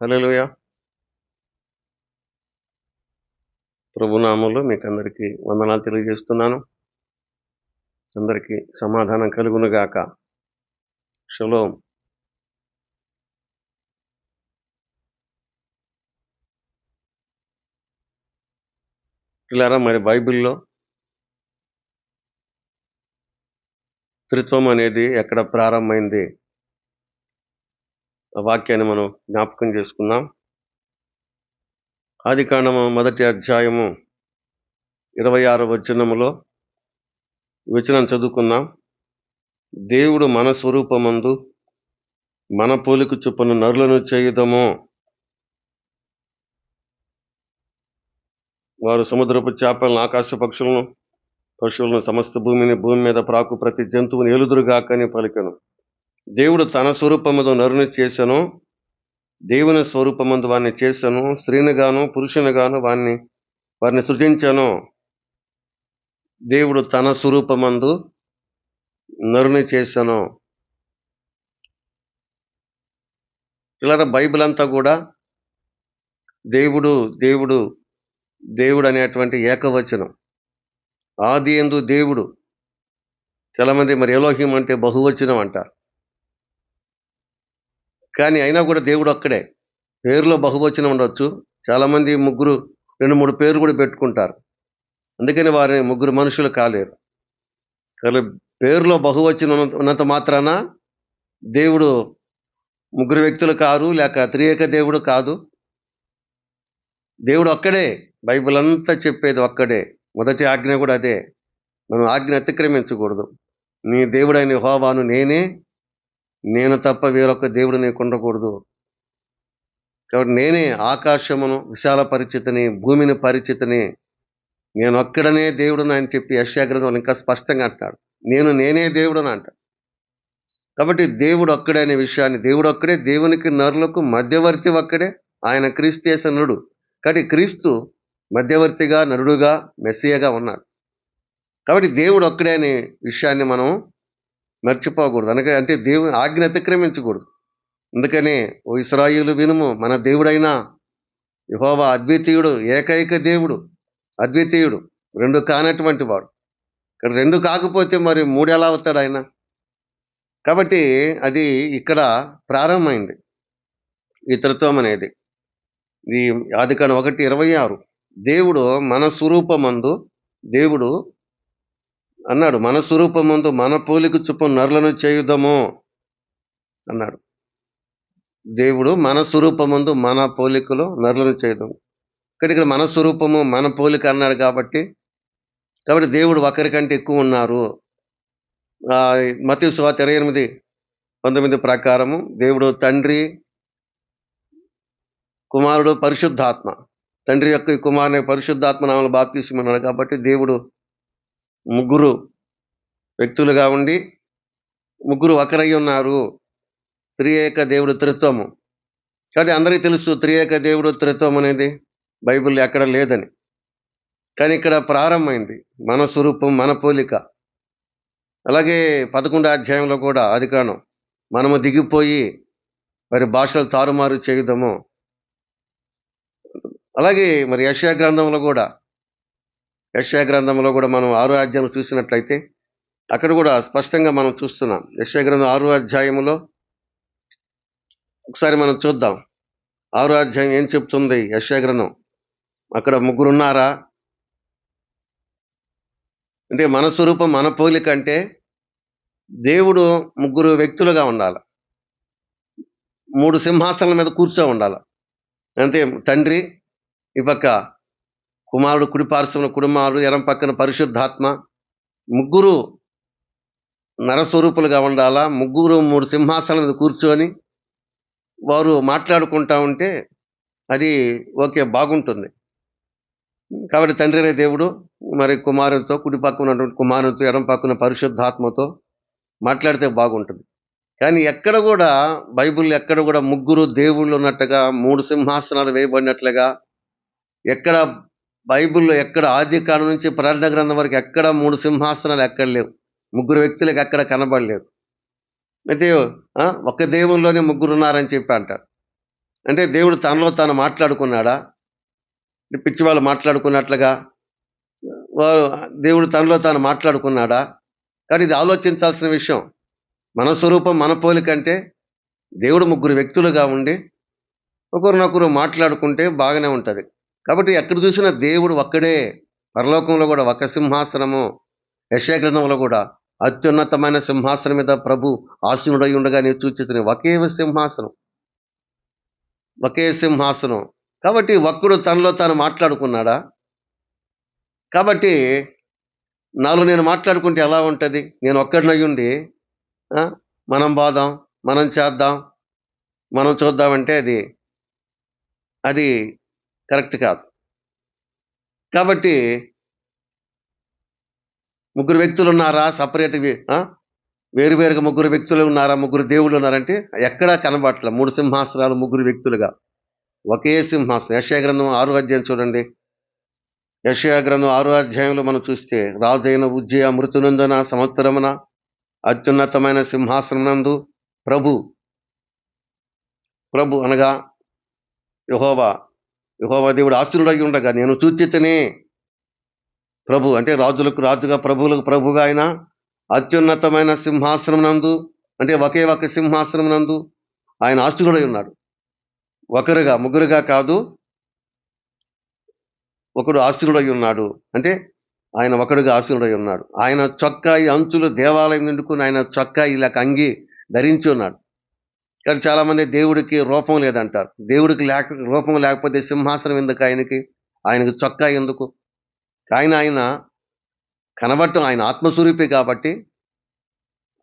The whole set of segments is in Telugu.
హలోయ ప్రభునామంలో మీకు అందరికీ వందనాలు తెలియజేస్తున్నాను. అందరికీ సమాధానం కలుగునుగాక. షలో. పిల్లారా మరి బైబిల్లో త్రిత్వం అనేది ఎక్కడ ప్రారంభమైంది? వాక్యాన్ని మనం జ్ఞాపకం చేసుకుందాం. ఆది కాండము మొదటి అధ్యాయము ఇరవై ఆరు వచనములో వచనం చదువుకుందాం. దేవుడు మన స్వరూపమందు మన పోలిక చొప్పున నరులను చేయుదము. వారు సముద్రపు చేపలను ఆకాశ పక్షులను పశువులను సమస్త భూమిని భూమి మీద ప్రాకు ప్రతి జంతువుని ఎలుదురుగాకని పలికను. దేవుడు తన స్వరూపముతో నరుని చేశాను దేవుని స్వరూపమందు వారిని చేశాను స్త్రీని గాను పురుషుని గాను వారిని వారిని సృజించాను. దేవుడు తన స్వరూపమందు నరుని చేశాను ఇలా బైబిల్ అంతా కూడా దేవుడు దేవుడు దేవుడు అనేటువంటి ఏకవచనం. ఆది ఎందు దేవుడు. చాలామంది మరి ఎలోహిం అంటే బహువచనం అంటారు. కానీ అయినా కూడా దేవుడు ఒక్కడే. పేరులో బహువచనం ఉండొచ్చు. చాలామంది ముగ్గురు రెండు మూడు పేర్లు కూడా పెట్టుకుంటారు. అందుకని వారి ముగ్గురు మనుషులు కాలేరు. కానీ పేరులో బహువచనం ఉన్నంత- ఉన్నంత మాత్రాన దేవుడు ముగ్గురు వ్యక్తులు కారు లేక త్రియేక దేవుడు కాదు. దేవుడు ఒక్కడే. బైబిల్ అంతా చెప్పేది ఒక్కడే. మొదటి ఆజ్ఞ కూడా అదే. మనం ఆజ్ఞ అతిక్రమించకూడదు. నీ దేవుడైన హోవాను నేనే నేను తప్ప వేరొక దేవుడు నీకు ఉండకూడదు కాబట్టి నేనే ఆకాశమును విశాల పరిచితిని భూమిని పరిచితిని నేను ఒక్కడనే దేవుడును అని చెప్పి యశాగ్రంథంలో ఇంకా స్పష్టంగా అంటాడు. నేను నేనే దేవుడును అంటాడు. కాబట్టి దేవుడు ఒక్కడే అనే విషయాన్ని దేవుడు ఒక్కడే దేవునికి నరులకు మధ్యవర్తి ఒక్కడే ఆయన క్రీస్తు నరుడు. కాబట్టి క్రీస్తు మధ్యవర్తిగా నరుడుగా మెస్సియగా ఉన్నాడు. కాబట్టి దేవుడు ఒక్కడే అనే విషయాన్ని మనం మర్చిపోకూడదు. అనగా అంటే దేవుని ఆజ్ఞ అతిక్రమించకూడదు అందుకనే ఓ ఇస్రాయిలు వినుము మన దేవుడైన యహోవా అద్వితీయుడు ఏకైక దేవుడు అద్వితీయుడు రెండు కానటువంటి వాడు. ఇక్కడ రెండు కాకపోతే మరి మూడు ఎలా అవుతాడు ఆయన? కాబట్టి అది ఇక్కడ ప్రారంభమైంది. ఈ అనేది. ఈ ఆదికాండం ఒకటి ఇరవై ఆరు. దేవుడు మన స్వరూపమందు దేవుడు అన్నాడు మన స్వరూపమందు మన పోలిక చొప్పున నరులను చేయుదము అన్నాడు. దేవుడు మన స్వరూపమందు మన పోలికలో నరులను చేయుదాము. ఇక్కడ ఇక్కడ మన స్వరూపము మన పోలిక అన్నాడు కాబట్టి కాబట్టి దేవుడు ఒకరికంటే ఎక్కువ ఉన్నారు. మతి సువాత ఇరవై ఎనిమిది పంతొమ్మిది ప్రకారము దేవుడు తండ్రి కుమారుడు పరిశుద్ధాత్మ. తండ్రి యొక్క కుమారుని పరిశుద్ధాత్మ నామలు బాప్తీసమన్నాడు కాబట్టి దేవుడు ముగ్గురు వ్యక్తులుగా ఉండి ముగ్గురు ఒకరై ఉన్నారు. త్రియేక దేవుడు త్రిత్వము. కాబట్టి అందరికీ తెలుసు త్రియేక దేవుడు త్రిత్వం అనేది బైబిల్ ఎక్కడ లేదని. కానీ ఇక్కడ ప్రారంభమైంది మన స్వరూపం మన పోలిక. అలాగే పదకొండో అధ్యాయంలో కూడా అధికారం మనము దిగిపోయి మరి భాషలు తారుమారు చేయుదాము. అలాగే మరి యశా గ్రంథంలో కూడా యక్షయ గ్రంథంలో కూడా మనం ఆరో అధ్యాయం చూసినట్లయితే అక్కడ కూడా స్పష్టంగా మనం చూస్తున్నాం. యక్షయ గ్రంథం ఆరో అధ్యాయంలో ఒకసారి మనం చూద్దాం. ఆరో అధ్యాయం ఏం చెప్తుంది యక్షయ గ్రంథం? అక్కడ ముగ్గురు ఉన్నారా అంటే మన స్వరూపం మన పోలిక అంటే దేవుడు ముగ్గురు వ్యక్తులుగా ఉండాలి. మూడు సింహాసనాల మీద కూర్చో ఉండాలి. అంతే తండ్రి ఈ పక్క కుమారుడు కుడి పార్శ్వంలో ఎడం పక్కన పరిశుద్ధాత్మ. ముగ్గురు నరస్వరూపులుగా ఉండాలా? ముగ్గురు మూడు సింహాసనం మీద కూర్చొని వారు మాట్లాడుకుంటా ఉంటే అది ఓకే బాగుంటుంది. కాబట్టి తండ్రి అనే దేవుడు మరి కుమారునితో కుడి పక్కన ఉన్నటువంటి కుమారునితో ఎడం పక్కన పరిశుద్ధాత్మతో మాట్లాడితే బాగుంటుంది. కానీ ఎక్కడ కూడా బైబిల్ ఎక్కడ కూడా ముగ్గురు దేవుళ్ళు ఉన్నట్టుగా మూడు సింహాసనాలు వేయబడినట్లుగా ఎక్కడ బైబిల్లో ఎక్కడ ఆది కాలం నుంచి ప్రార్థన గ్రంథం వరకు ఎక్కడ మూడు సింహాసనాలు ఎక్కడ లేవు. ముగ్గురు వ్యక్తులకు ఎక్కడ కనబడలేదు. అయితే ఒక దేవుల్లోనే ముగ్గురు ఉన్నారని చెప్పి అంటాడు. అంటే దేవుడు తనలో తాను మాట్లాడుకున్నాడా? పిచ్చి వాళ్ళు మాట్లాడుకున్నట్లుగా వారు దేవుడు తనలో తాను మాట్లాడుకున్నాడా? కానీ ఇది ఆలోచించాల్సిన విషయం. మన స్వరూపం మన పోలికంటే దేవుడు ముగ్గురు వ్యక్తులుగా ఉండి ఒకరినొకరు మాట్లాడుకుంటే బాగానే ఉంటుంది. కాబట్టి ఎక్కడ చూసినా దేవుడు ఒక్కడే. పరలోకంలో కూడా ఒక సింహాసనము. యశగ్రంథంలో కూడా అత్యున్నతమైన సింహాసనం మీద ప్రభు ఆసీనుడై ఉండగా నేను సూచితుని ఒకే సింహాసనం. ఒకే సింహాసనం. కాబట్టి ఒక్కడు తనలో తాను మాట్లాడుకున్నాడా? కాబట్టి నాలో నేను మాట్లాడుకుంటే ఎలా ఉంటుంది? నేను ఒక్కడినై ఉండి మనం బాదాం మనం చేద్దాం మనం చూద్దామంటే అది అది కరెక్ట్ కాదు. కాబట్టి ముగ్గురు వ్యక్తులు ఉన్నారా? సపరేట్ వేరువేరుగా ముగ్గురు వ్యక్తులు ఉన్నారా? ముగ్గురు దేవుళ్ళు ఉన్నారంటే ఎక్కడా కనబట్ల మూడు సింహాసనాలు ముగ్గురు వ్యక్తులుగా. ఒకే సింహాసనం. యశయ గ్రంథం ఆరు అధ్యాయం చూడండి. యశయ గ్రంథం ఆరు అధ్యాయంలో మనం చూస్తే రాజైన ఉజ్జయ మృతునందున సంవత్సరమున అత్యున్నతమైన సింహాసనమునందు ప్రభు ప్రభు అనగా యహోవా యహోవా దేవుడు ఆశీనుడై ఉండగా నేను చూచితనే. ప్రభు అంటే రాజులకు రాజుగా ప్రభువులకు ప్రభుగా ఆయన అత్యున్నతమైన సింహాసనం నందు అంటే ఒకే ఒక సింహాసనం నందు ఆయన ఆస్తుడై ఉన్నాడు. ఒకరుగా ముగ్గురుగా కాదు ఒకడు ఆశీనుడై ఉన్నాడు. అంటే ఆయన ఒకడుగా ఆశీనుడై ఉన్నాడు. ఆయన చొక్కాయి అంచులు దేవాలయం నిండుకుని ఆయన చొక్కా ఇలా అంగి ధరించి ఉన్నాడు. కానీ చాలామంది దేవుడికి రూపం లేదంటారు. దేవుడికి లేక రూపం లేకపోతే సింహాసనం ఎందుకు ఆయనకి? ఆయనకు చొక్కా ఎందుకు? ఆయన ఆయన కనబడటం ఆయన ఆత్మస్వరూపి కాబట్టి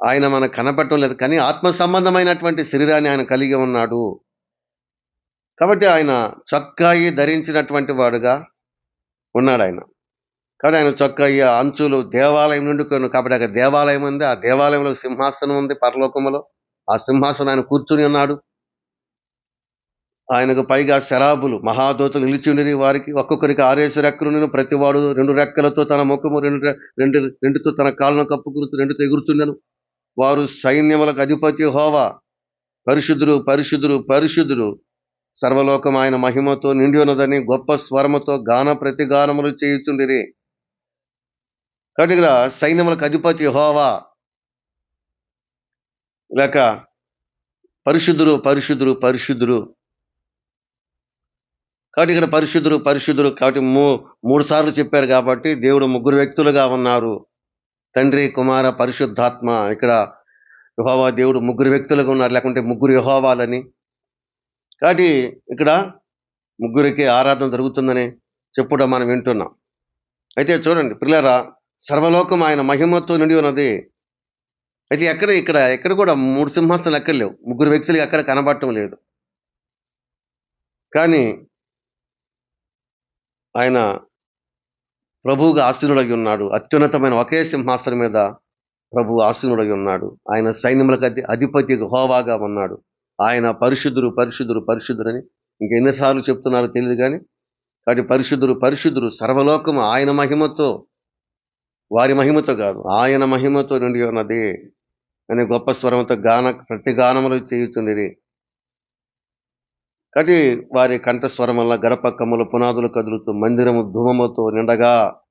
ఆయన మనకు కనబడటం లేదు. కానీ ఆత్మ సంబంధమైనటువంటి శరీరాన్ని ఆయన కలిగి ఉన్నాడు. కాబట్టి ఆయన చొక్కాయి ధరించినటువంటి వాడుగా ఉన్నాడు ఆయన. కాబట్టి ఆయన చొక్కాయి అంచులు దేవాలయం నుండి కొన్ని కాబట్టి అక్కడ దేవాలయం ఉంది. ఆ దేవాలయంలో సింహాసనం ఉంది పరలోకములో. ఆ సింహాసనం ఆయన కూర్చుని ఉన్నాడు. ఆయనకు పైగా శరాబులు మహాదూతలు నిలిచి ఉండి వారికి. ఒక్కొక్కరికి ఆరేసు రెక్కలు ప్రతివాడు రెండు రెక్కలతో తన ముఖము రెండు రెండు రెండుతో తన కాళ్ళను కప్పుకురుతూ రెండుతో ఎగురుతున్నాను వారు సైన్యములకు అధిపతి హోవా పరిశుద్ధుడు పరిశుద్ధుడు పరిశుద్ధుడు. సర్వలోకం ఆయన మహిమతో నిండి ఉన్నదని గొప్ప స్వరముతో గాన ప్రతిగానములు చేయుచుండిరి. కాబట్టి ఇక్కడ సైన్యములకు అధిపతి హోవా లేక పరిశుద్ధులు పరిశుద్ధులు పరిశుద్ధులు. కాబట్టి ఇక్కడ పరిశుద్ధులు పరిశుద్ధులు కాబట్టి మూ మూడు సార్లు చెప్పారు కాబట్టి దేవుడు ముగ్గురు వ్యక్తులుగా ఉన్నారు. తండ్రి కుమార పరిశుద్ధాత్మ. ఇక్కడ యుహోవా దేవుడు ముగ్గురు వ్యక్తులుగా ఉన్నారు లేకుంటే ముగ్గురు యుహోవాలని. కాబట్టి ఇక్కడ ముగ్గురికి ఆరాధన జరుగుతుందని చెప్పడం మనం వింటున్నాం. అయితే చూడండి పిల్లరా సర్వలోకం ఆయన మహిమతో నిండి ఉన్నది. అయితే ఎక్కడ ఇక్కడ ఎక్కడ కూడా మూడు సింహాసనాలు ఎక్కడ లేవు. ముగ్గురు వ్యక్తులు ఎక్కడ కనబడటం లేదు. కానీ ఆయన ప్రభువుగా ఆసీనుడై ఉన్నాడు. అత్యున్నతమైన ఒకే సింహాసనం మీద ప్రభు ఆసీనుడై ఉన్నాడు. ఆయన సైన్యములకు అధి అధిపతి హోవాగా ఉన్నాడు. ఆయన పరిశుద్ధుడు పరిశుద్ధుడు పరిశుద్ధుడని ఇంకెన్నిసార్లు చెప్తున్నారో తెలియదు కానీ కాబట్టి పరిశుద్ధుడు పరిశుద్ధుడు సర్వలోకము ఆయన మహిమతో వారి మహిమతో కాదు ఆయన మహిమతో నిండి ఉన్నది అని గొప్ప స్వరంతో గాన ప్రతి గానములు చేయుచుండిరి. కాబట్టి వారి కంఠస్వరం వల్ల గడప కమ్మలు పునాదులు కదులుతూ మందిరము ధూమముతో నిండగా.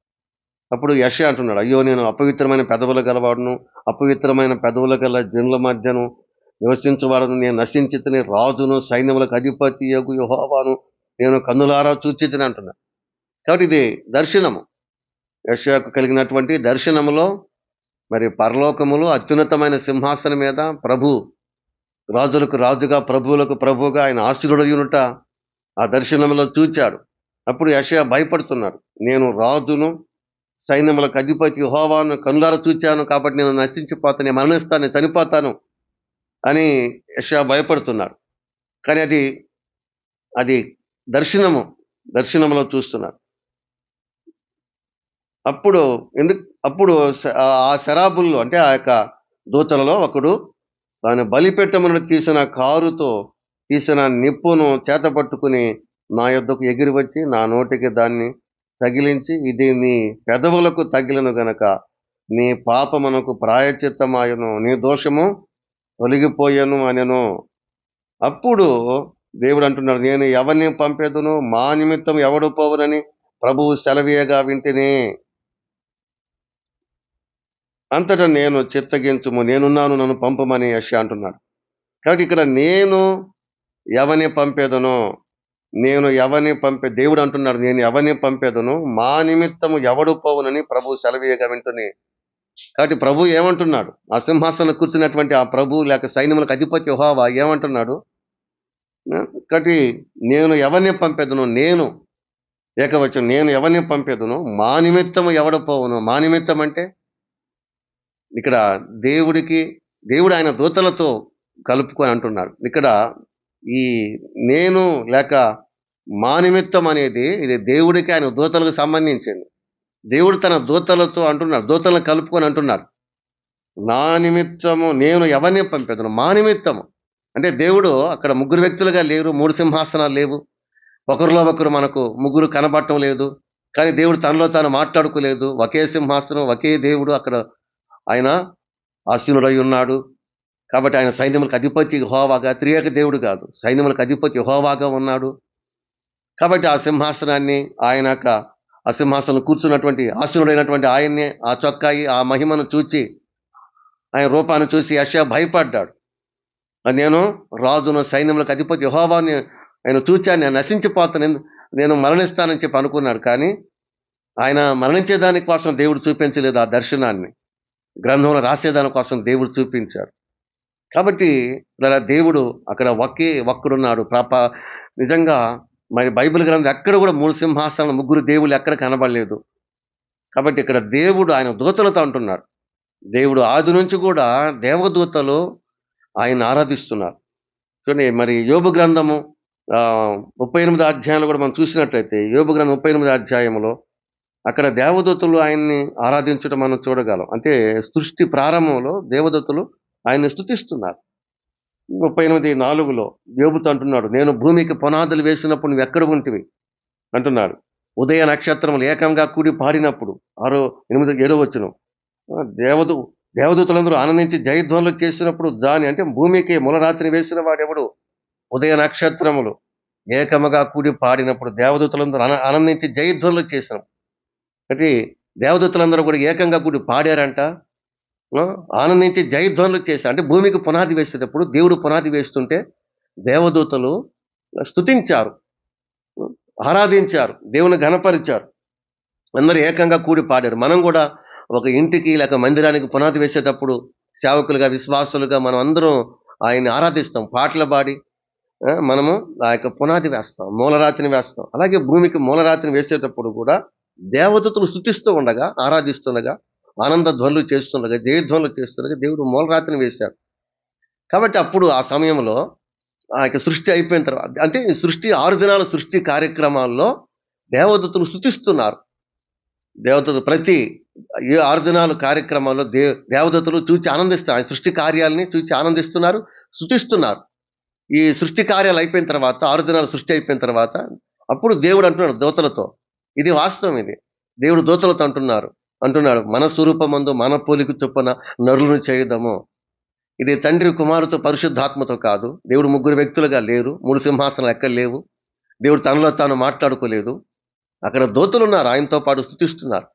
అప్పుడు యశ అంటున్నాడు అయ్యో నేను అపవిత్రమైన పెదవులు గలవాడును అపవిత్రమైన పెదవులు గల జనుల మధ్యను నివసించవాడను నేను నశించితని రాజును సైన్యములకు అధిపతి యగు యుహోవాను నేను కన్నులారా చూచితిని అంటున్నాడు. కాబట్టి ఇది దర్శనము. యశకు కలిగినటువంటి దర్శనములో మరి పరలోకములు అత్యున్నతమైన సింహాసనం మీద ప్రభు రాజులకు రాజుగా ప్రభువులకు ప్రభువుగా ఆయన ఆశీర్వడయునుట ఆ దర్శనంలో చూచాడు. అప్పుడు యషయా భయపడుతున్నాడు. నేను రాజును సైన్యములకు అధిపతి హోవాను కనులార చూచాను కాబట్టి నేను నశించిపోతాను నేను మరణిస్తాను నేను చనిపోతాను అని యషయా భయపడుతున్నాడు. కానీ అది అది దర్శనము దర్శనంలో చూస్తున్నాడు. అప్పుడు ఎందుకు అప్పుడు ఆ శరాబుల్లో అంటే ఆ యొక్క దూతలలో ఒకడు తాను బలిపెట్టమని తీసిన కారుతో తీసిన నిప్పును చేత పట్టుకుని నా యొద్దకు ఎగిరి వచ్చి నా నోటికి దాన్ని తగిలించి ఇది నీ పెదవులకు తగిలను గనక నీ పాపమునకు ప్రాయచిత్తమాయను నీ దోషము తొలగిపోయాను అనెను. అప్పుడు దేవుడు అంటున్నాడు నేను ఎవరిని పంపేదును? మా నిమిత్తం ఎవడు పోవునని ప్రభువు సెలవీయగా వింటేనే. అంతటా నేను చిత్తగించుము నేనున్నాను నన్ను పంపమని యశ అంటున్నాడు. కాబట్టి ఇక్కడ నేను ఎవరిని పంపేదను నేను ఎవరిని పంపే దేవుడు అంటున్నాడు నేను ఎవరిని పంపేదను మా నిమిత్తము ఎవడు పోవునని ప్రభు సెలవీయగా వింటుని. కాబట్టి ప్రభు ఏమంటున్నాడు? ఆ సింహాసనంలో కూర్చున్నటువంటి ఆ ప్రభు లేక సైన్యములకు అధిపతి హోవా ఏమంటున్నాడు? కాబట్టి నేను ఎవరిని పంపేదను నేను ఏకవచ్చు నేను ఎవరిని పంపేదను మా నిమిత్తము ఎవడు పోవును మా నిమిత్తం అంటే ఇక్కడ దేవుడికి దేవుడు ఆయన దూతలతో కలుపుకొని అంటున్నాడు. ఇక్కడ ఈ నేను లేక మా నిమిత్తం అనేది ఇది దేవుడికి ఆయన దూతలకు సంబంధించింది. దేవుడు తన దూతలతో అంటున్నాడు దూతలను కలుపుకొని అంటున్నాడు. నా నిమిత్తము నేను ఎవరిని పంపేదను? మా నిమిత్తము. అంటే దేవుడు అక్కడ ముగ్గురు వ్యక్తులుగా లేరు మూడు సింహాసనాలు లేవు. ఒకరిలో ఒకరు మనకు ముగ్గురు కనబడటం లేదు. కానీ దేవుడు తనలో తాను మాట్లాడుకోలేదు. ఒకే సింహాసనం ఒకే దేవుడు అక్కడ ఆయన ఆశీనుడై ఉన్నాడు కాబట్టి ఆయన సైన్యములకు అధిపతి హోవాగా త్రియేక దేవుడు కాదు. సైన్యములకు అధిపతి హోవాగా ఉన్నాడు. కాబట్టి ఆ సింహాసనాన్ని ఆయన యొక్క ఆ సింహాసనం కూర్చున్నటువంటి ఆశీనుడైనటువంటి ఆయన్ని ఆ చొక్కాయి ఆ మహిమను చూచి ఆయన రూపాన్ని చూసి యశ భయపడ్డాడు. అది నేను రాజును సైన్యములకు అధిపతి హోవాన్ని ఆయన చూచాను నేను నశించిపోతాను. నేను మరణిస్తానని చెప్పి అనుకున్నాడు. కానీ ఆయన మరణించేదాని కోసం దేవుడు చూపించలేదు ఆ దర్శనాన్ని. గ్రంథంలో రాసేదాని కోసం దేవుడు చూపించాడు. కాబట్టి ఇలా దేవుడు అక్కడ ఒకే ఒక్కడున్నాడు. ప్రాప నిజంగా మరి బైబిల్ గ్రంథం ఎక్కడ కూడా మూడు సింహాసనాలు ముగ్గురు దేవుళ్ళు ఎక్కడ కనబడలేదు. కాబట్టి ఇక్కడ దేవుడు ఆయన దూతలతో అంటున్నాడు. దేవుడు ఆది నుంచి కూడా దేవదూతలు ఆయన ఆరాధిస్తున్నారు. చూడండి మరి యోబు గ్రంథము ముప్పై ఎనిమిది అధ్యాయంలో కూడా మనం చూసినట్లయితే యోబు గ్రంథం ముప్పై ఎనిమిది అధ్యాయంలో అక్కడ దేవదూతలు ఆయన్ని ఆరాధించడం మనం చూడగలం. అంటే సృష్టి ప్రారంభంలో దేవదూతలు ఆయన్ని స్తుతిస్తున్నారు. ముప్పై ఎనిమిది నాలుగులో యోబుతో అంటున్నాడు నేను భూమికి పునాదులు వేసినప్పుడు నువ్వు ఎక్కడ ఉంటివి? అంటున్నాడు. ఉదయ నక్షత్రములు ఏకంగా కూడి పాడినప్పుడు ఆరో ఎనిమిది ఏడో వచ్చిన దేవదు దేవదూతలందరూ ఆనందించి జయధ్వనులు చేసినప్పుడు దాని అంటే భూమికి మూలరాత్రి వేసిన వాడెవడు? ఉదయ నక్షత్రములు. ఏకముగా కూడి పాడినప్పుడు దేవదూతలందరూ ఆనందించి జయధ్వనులు చేసినప్పుడు. అంటే దేవదత్తులందరూ కూడా ఏకంగా కూడి పాడారంట. ఆనందించి జయధ్వనులు చేశారు. అంటే భూమికి పునాది వేసేటప్పుడు దేవుడు పునాది వేస్తుంటే దేవదూతలు స్తుతించారు. ఆరాధించారు. దేవుని ఘనపరిచారు. అందరూ ఏకంగా కూడి పాడారు. మనం కూడా ఒక ఇంటికి లేక మందిరానికి పునాది వేసేటప్పుడు సేవకులుగా విశ్వాసులుగా మనం అందరం ఆయన్ని ఆరాధిస్తాం. పాటలు పాడి మనము ఆ యొక్క పునాది వేస్తాం. మూలరాతిని వేస్తాం. అలాగే భూమికి మూలరాతిని వేసేటప్పుడు కూడా దేవదత్తులు స్థుతిస్తూ ఉండగా ఆరాధిస్తుండగా ఆనంద ధ్వనులు చేస్తుండగా జయధ్వనులు చేస్తుండగా దేవుడు మూలరాత్రిని వేశాడు. కాబట్టి అప్పుడు ఆ సమయంలో ఆ యొక్క సృష్టి అయిపోయిన తర్వాత అంటే ఈ సృష్టి ఆరు దినాల సృష్టి కార్యక్రమాల్లో దేవదత్తులు స్థుతిస్తున్నారు దేవతలు ప్రతి ఈ ఆరు దినాల కార్యక్రమాల్లో దే దేవదత్తులు చూచి ఆనందిస్తారు. ఆ సృష్టి కార్యాలని చూచి ఆనందిస్తున్నారు స్థుతిస్తున్నారు ఈ సృష్టి కార్యాలు అయిపోయిన తర్వాత ఆరు దినాల సృష్టి అయిపోయిన తర్వాత అప్పుడు దేవుడు అంటున్నాడు దేవతలతో ఇది వాస్తవం ఇది. దేవుడు దూతలతో అంటున్నారు. అంటున్నాడు మన స్వరూపమందు మన పోలిక చొప్పున నరులను చేయుదము. ఇది తండ్రి కుమారుతో పరిశుద్ధాత్మతో కాదు. దేవుడు ముగ్గురు వ్యక్తులుగా లేరు. మూడు సింహాసనాలు ఎక్కడ లేవు. దేవుడు తనలో తాను మాట్లాడుకోలేదు. అక్కడ దోతులు ఉన్నారు. ఆయనతో పాటు స్థుతిస్తున్నారు.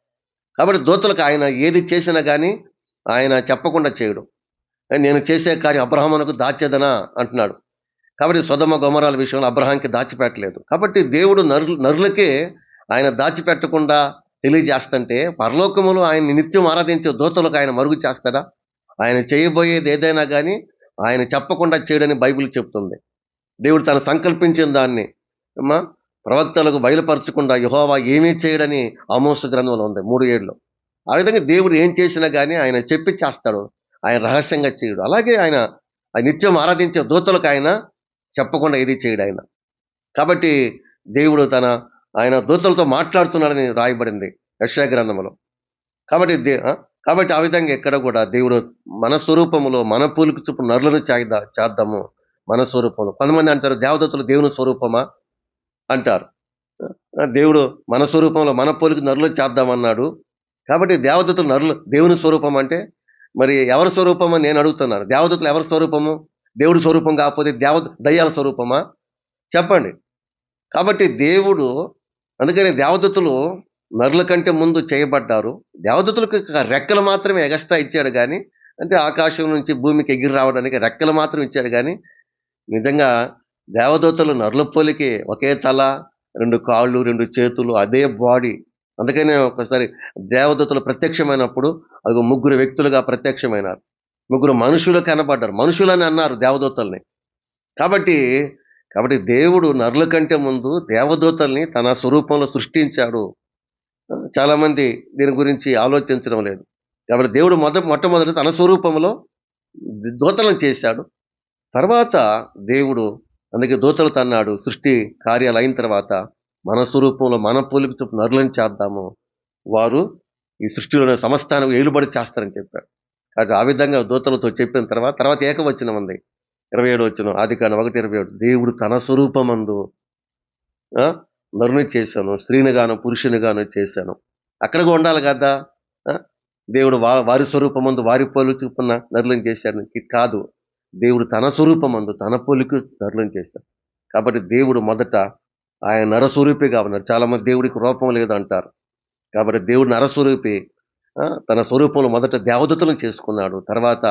కాబట్టి దోతులకు ఆయన ఏది చేసినా కానీ ఆయన చెప్పకుండా చేయడు. నేను చేసే కార్యం అబ్రహమునకు దాచేదనా? అంటున్నాడు. కాబట్టి సొదమ గొమరాల విషయంలో అబ్రహాంకి దాచిపెట్టలేదు. కాబట్టి దేవుడు నరు నరులకే ఆయన దాచిపెట్టకుండా తెలియజేస్తుంటే పరలోకములు ఆయన నిత్యం ఆరాధించే దూతలకు ఆయన మరుగు చేస్తాడా? ఆయన చేయబోయేది ఏదైనా కానీ ఆయన చెప్పకుండా చేయడని బైబిల్ చెప్తుంది. దేవుడు తను సంకల్పించిన దాన్ని అమ్మా ప్రవక్తలకు బయలుపరచకుండా యహోవా ఏమీ చేయడని ఆమోస గ్రంథంలో ఉంది మూడు ఏళ్ళు ఆ విధంగా దేవుడు ఏం చేసినా కానీ ఆయన చెప్పి చేస్తాడు ఆయన రహస్యంగా చేయడు. అలాగే ఆయన ఆ నిత్యం ఆరాధించే దూతలకు ఆయన చెప్పకుండా ఏది చేయడు ఆయన. కాబట్టి దేవుడు తన ఆయన దూతలతో మాట్లాడుతున్నాడని రాయబడింది యక్షయ గ్రంథంలో. కాబట్టి దే ఆ? కాబట్టి ఆ విధంగా ఎక్కడ కూడా దేవుడు మన స్వరూపములో మన పూలుకు చూపు నరులను చేద్దా చేద్దాము మన స్వరూపంలో. కొంతమంది అంటారు దేవదత్తులు దేవుని స్వరూపమా? అంటారు. దేవుడు మన స్వరూపంలో మన పోలికి నరులు చేద్దామన్నాడు. కాబట్టి దేవదత్తులు నరులు దేవుని స్వరూపం అంటే మరి ఎవరి స్వరూపం అని నేను అడుగుతున్నాను. దేవదత్తులు ఎవరి స్వరూపము? దేవుడి స్వరూపం కాకపోతే దేవ దయ్యాల స్వరూపమా? చెప్పండి. కాబట్టి దేవుడు అందుకని దేవదత్తులు నరుల కంటే ముందు చేయబడ్డారు. దేవదత్తులకు రెక్కలు మాత్రమే ఎగస్ట్రా ఇచ్చాడు కానీ అంటే ఆకాశం నుంచి భూమికి ఎగిరి రావడానికి రెక్కలు మాత్రం ఇచ్చాడు కానీ నిజంగా దేవదూతలు నరుల పోలికి ఒకే తల రెండు కాళ్ళు రెండు చేతులు అదే బాడీ. అందుకనే ఒకసారి దేవదూతలు ప్రత్యక్షమైనప్పుడు అది ముగ్గురు వ్యక్తులుగా ప్రత్యక్షమైనారు. ముగ్గురు మనుషులు కనబడ్డారు. మనుషులని అన్నారు దేవదూతల్ని కాబట్టి కాబట్టి దేవుడు నరుల కంటే ముందు దేవదూతల్ని తన స్వరూపంలో సృష్టించాడు. చాలామంది దీని గురించి ఆలోచించడం లేదు. కాబట్టి దేవుడు మొద మొట్టమొదటి తన స్వరూపంలో దూతలను చేశాడు. తర్వాత దేవుడు అందుకే దూతలు తన్నాడు. సృష్టి కార్యాలు అయిన తర్వాత మన స్వరూపంలో మన పోలిక చొప్పు నరులను చేద్దాము. వారు ఈ సృష్టిలోని సమస్తానం ఏలుబడి చేస్తారని చెప్పాడు. కాబట్టి ఆ విధంగా దూతలతో చెప్పిన తర్వాత తర్వాత ఏకవచనం ఉంది. ఇరవై ఏడు వచ్చిన ఆది కాండం ఒకటి ఇరవై ఏడు. దేవుడు తన స్వరూపమందు నరుని చేశాను స్త్రీని గాను పురుషుని గాను చేశాను. అక్కడ కూడా ఉండాలి కదా దేవుడు వా వారి స్వరూపమందు వారి పోలుచుకున్న నరులను చేశాడు ఇది కాదు. దేవుడు తన స్వరూపమందు తన పోలికి నరులను చేశాడు. కాబట్టి దేవుడు మొదట ఆయన నరస్వరూపిగా ఉన్నాడు చాలామంది దేవుడికి రూపం లేదు అంటారు కాబట్టి దేవుడు నరస్వరూపి తన స్వరూపంలో మొదట దేవదూతలను చేసుకున్నాడు. తర్వాత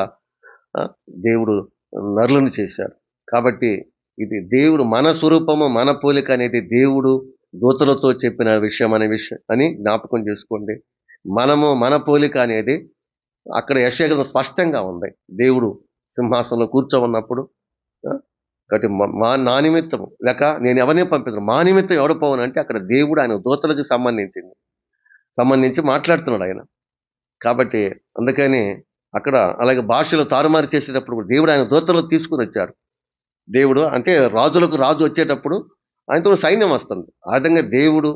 దేవుడు నరులను చేశారు కాబట్టి ఇది దేవుడు మన స్వరూపము మన పోలిక అనేది దేవుడు దూతలతో చెప్పిన విషయం అనే విషయం అని జ్ఞాపకం చేసుకోండి. మనము మన పోలిక అనేది అక్కడ యశగ్రంథం స్పష్టంగా ఉంది. దేవుడు సింహాసనంలో కూర్చోమన్నప్పుడు కాబట్టి మా- నా నిమిత్తం లేక నేను ఎవరిని పంపించను మా నిమిత్తం ఎవడు పోవనంటే అక్కడ దేవుడు ఆయన దూతలకు సంబంధించింది. సంబంధించి మాట్లాడుతున్నాడు ఆయన. కాబట్టి అందుకని అక్కడ అలాగే భాషలు తారుమారు చేసేటప్పుడు కూడా దేవుడు ఆయన దూతలు తీసుకుని వచ్చాడు. దేవుడు అంటే రాజులకు రాజు వచ్చేటప్పుడు ఆయనతో సైన్యం వస్తుంది. ఆ విధంగా దేవుడు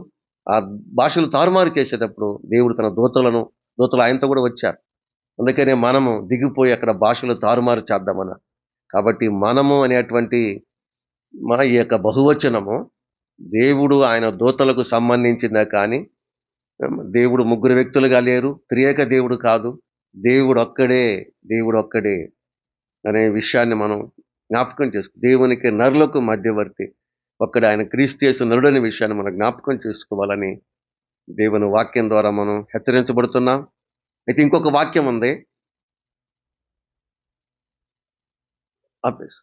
ఆ భాషలు తారుమారు చేసేటప్పుడు దేవుడు తన దూతలను దూతలు ఆయనతో కూడా వచ్చారు. అందుకనే మనము దిగిపోయి అక్కడ భాషలు తారుమారు చేద్దామన్న కాబట్టి మనము అనేటువంటి మా ఈ యొక్క బహువచనము దేవుడు ఆయన దూతలకు సంబంధించిందా కానీ దేవుడు ముగ్గురు వ్యక్తులుగా లేరు త్రియేక దేవుడు కాదు. దేవుడు ఒక్కడే దేవుడు ఒక్కడే అనే విషయాన్ని మనం జ్ఞాపకం చేసుకో దేవునికి నరులకు మధ్యవర్తి ఒక్కడే ఆయన క్రీస్తు చేసిన నరుడు అనే విషయాన్ని మనం జ్ఞాపకం చేసుకోవాలని దేవుని వాక్యం ద్వారా మనం హెచ్చరించబడుతున్నాం అయితే ఇంకొక వాక్యం ఉంది ఆపేసి.